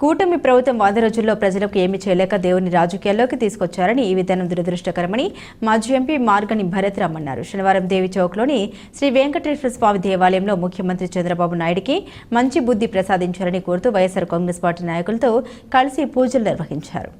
కూటమి ప్రభుత్వం వంద రోజుల్లో ప్రజలకు ఏమీ చేయలేక దేవుని రాజకీయాల్లోకి తీసుకొచ్చారని ఈ విధానం దురదృష్టకరమని మాజీ ఎంపీ మార్గని భరత్రామ్ అన్నారు. శనివారం దేవి చౌక్లోని శ్రీ వెంకటేశ్వర స్వామి దేవాలయంలో ముఖ్యమంత్రి చంద్రబాబు నాయుడికి మంచి బుద్ధి ప్రసాదించారని కోరుతూ వైఎస్సార్ కాంగ్రెస్ పార్టీ నాయకులతో కలిసి పూజలు నిర్వహించారు.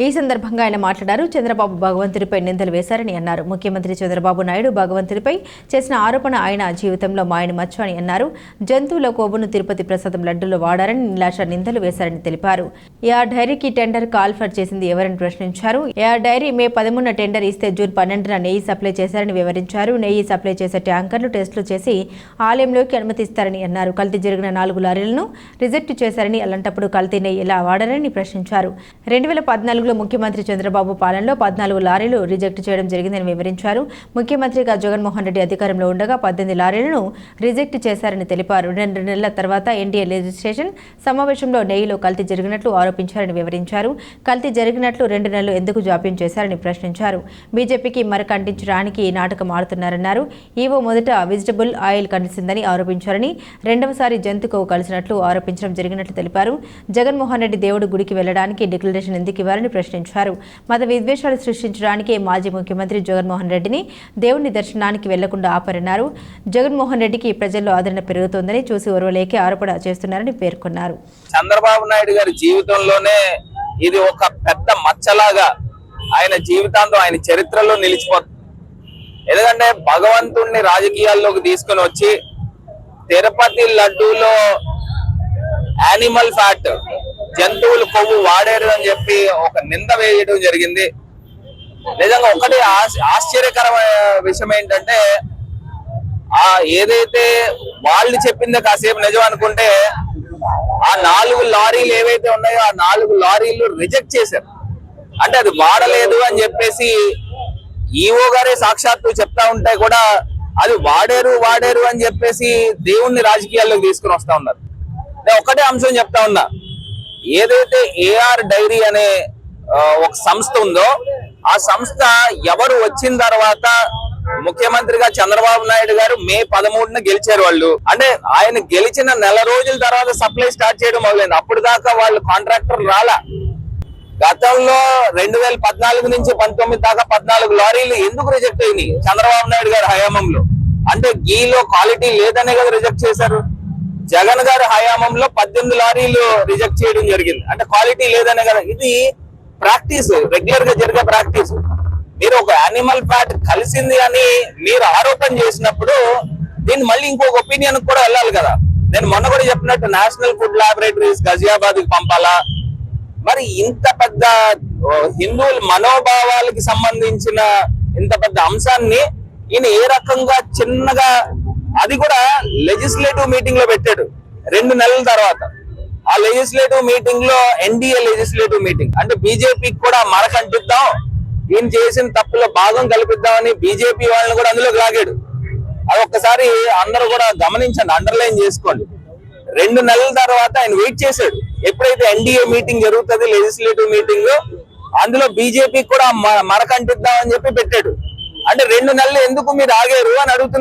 ఈ సందర్భంగా ఆయన మాట్లాడారు. చంద్రబాబు భగవంతుడిపై నిందలు వేశారని అన్నారు. ముఖ్యమంత్రి చంద్రబాబు నాయుడు భగవంతుడిపై చేసిన ఆరోపణ ఆయన జీవితంలో మాయని మచ్చు అని అన్నారు. జంతువుల కోబును తిరుపతి ప్రసాదం లడ్డూలో వాడారని నిలాష నిందలు వేశారని తెలిపారు. ఏఆర్ డైరీకి టెండర్ కాల్ఫర్ చేసింది ఎవరని ప్రశ్నించారు. ఏఆర్ డైరీ మే పదమూడున టెండర్ ఇస్తే జూన్ పన్నెండున నెయ్యి సప్లై చేశారని వివరించారు. నెయ్యి సప్లై చేసే ట్యాంకర్లు టెస్టులు చేసి ఆలయంలోకి అనుమతిస్తారని అన్నారు. కల్తీ జరిగిన నాలుగు లారీలను రిజెక్ట్ చేశారని అలాంటప్పుడు కల్తీ నెయ్యి ఎలా వాడారని ప్రశ్నించారు. రెండు వేల పద్నాలుగు పద్నాలుగులో ముఖ్యమంత్రి చంద్రబాబు పాలనలో పద్నాలుగు లారీలు రిజెక్ట్ చేయడం జరిగిందని వివరించారు. ముఖ్యమంత్రిగా జగన్మోహన్ రెడ్డి అధికారంలో ఉండగా పద్దెనిమిది లారీలను రిజెక్ట్ చేశారని తెలిపారు. రెండు నెలల తర్వాత ఎన్డీఏ లెజిస్ట్రేషన్ సమావేశంలో నెయ్యిలో కల్తీ జరిగినట్లు ఆరోపించారని వివరించారు. కల్తీ జరిగినట్లు రెండు నెలలు ఎందుకు జాప్యం చేశారని ప్రశ్నించారు. బీజేపీకి మరక అంటించడానికి ఈ నాటకం ఆడుతున్నారన్నారు. ఈవో మొదట వెజిటబుల్ ఆయిల్ కలిసిందని ఆరోపించారని రెండవసారి జంతుకు కలిసినట్లు ఆరోపించడం జరిగినట్లు తెలిపారు. జగన్మోహన్ రెడ్డి దేవుడి గుడికి వెళ్ళడానికి డిక్లరేషన్ ఎందుకు ఇవ్వాలని ప్రశ్నించారు. మత విద్వేషాలు సృష్టించడానికి మాజీ ముఖ్యమంత్రి జగన్మోహన్ రెడ్డిని దేవుని దర్శనానికి వెళ్ళకుండా ఆపరన్నారు. జగన్మోహన్ రెడ్డికి ప్రజల్లో ఆదరణ పెరుగుతోందని చూసి ఓర్వలేకే ఆరోపణ చేస్తున్నారని పేర్కొన్నారు. చంద్రబాబు నాయుడు గారి జీవితంలోనే ఇది ఒక పెద్ద మచ్చలాగా ఆయన జీవితాంతం ఆయన చరిత్రలో నిలిచిపోతుంది ఎందుకంటే భగవంతుణ్ణి రాజకీయాల్లోకి తీసుకొని వచ్చి తిరుపతి లడ్డూలో యానిమల్ ఫ్యాట్ జంతువులు కొవ్వు వాడారు అని చెప్పి ఒక నింద వేయడం జరిగింది. నిజంగా ఒకటి ఆశ- ఆశ్చర్యకరమైన విషయం ఏంటంటే ఆ ఏదైతే వాళ్ళు చెప్పిందో కాసేపు నిజం అనుకుంటే ఆ నాలుగు లారీలు ఏవైతే ఉన్నాయో ఆ నాలుగు లారీలు రిజెక్ట్ చేశారు. అంటే అది వాడలేదు అని చెప్పేసి ఈఓ గారే సాక్షాత్తు చెప్తా ఉంటే కూడా అది వాడారు వాడారు అని చెప్పేసి దేవుణ్ణి రాజకీయాల్లోకి తీసుకుని వస్తా ఉన్నారు. నేను ఒకటే అంశం చెప్తా ఉన్నా. ఏదైతే ఏఆర్ డైరీ అనే ఒక సంస్థ ఉందో ఆ సంస్థ ఎవరు వచ్చిన తర్వాత ముఖ్యమంత్రిగా చంద్రబాబు నాయుడు గారు మే పదమూడున గెలిచారు వాళ్ళు. అంటే ఆయన గెలిచిన నెల రోజుల తర్వాత సప్లై స్టార్ట్ చేయడం మొదలైంది. అప్పుడు దాకా వాళ్ళు కాంట్రాక్టర్ రాలా. గతంలో రెండు వేల పద్నాలుగు నుంచి పంతొమ్మిది దాకా పద్నాలుగు లారీలు ఎందుకు రిజెక్ట్ అయినాయి చంద్రబాబు నాయుడు గారి హయాంలో? అంటే గీలో క్వాలిటీ లేదనే కదా రిజెక్ట్ చేశారు. జగన్ గారి హయాంలో పద్దెనిమిది లారీలు రిజెక్ట్ చేయడం జరిగింది. అంటే క్వాలిటీ లేదనే కదా. ఇది ప్రాక్టీస్ రెగ్యులర్గా జరిగే ప్రాక్టీస్. మీరు ఒక యానిమల్ ఫ్యాట్ కలిసింది అని మీరు ఆరోపణ చేసినప్పుడు దీన్ని మళ్ళీ ఇంకొక ఒపీనియన్ కూడా వెళ్ళాలి కదా. నేను మొన్న కూడా చెప్పినట్టు నేషనల్ ఫుడ్ ల్యాబొరేటరీస్ గజియాబాద్కి పంపాలా? మరి ఇంత పెద్ద హిందువుల మనోభావాలకి సంబంధించిన ఇంత పెద్ద అంశాన్ని ఈయన ఏ రకంగా చిన్నగా అది కూడా లెజిస్లేటివ్ మీటింగ్లో పెట్టాడు. రెండు నెలల తర్వాత. ఆ లెజిస్లేటివ్ మీటింగ్లో ఎన్డీఏ లెజిస్లేటివ్ మీటింగ్ అంటే బీజేపీకి కూడా మరకంటిద్దాం. ఈయన చేసిన తప్పులో భాగం కల్పిద్దామని బీజేపీ వాళ్ళని కూడా అందులోకి లాగాడు. అది ఒక్కసారి అందరూ కూడా గమనించండి అండర్లైన్ చేసుకోండి. రెండు నెలల తర్వాత ఆయన వెయిట్ చేశాడు. ఎప్పుడైతే ఎన్డీఏ మీటింగ్ జరుగుతుంది లెజిస్లేటివ్ మీటింగ్ అందులో బీజేపీ కూడా మ- మరకంటిద్దామని చెప్పి పెట్టాడు. అంటే రెండు నెలలు ఎందుకు మీరు ఆగారు అని అడుగుతున్నారు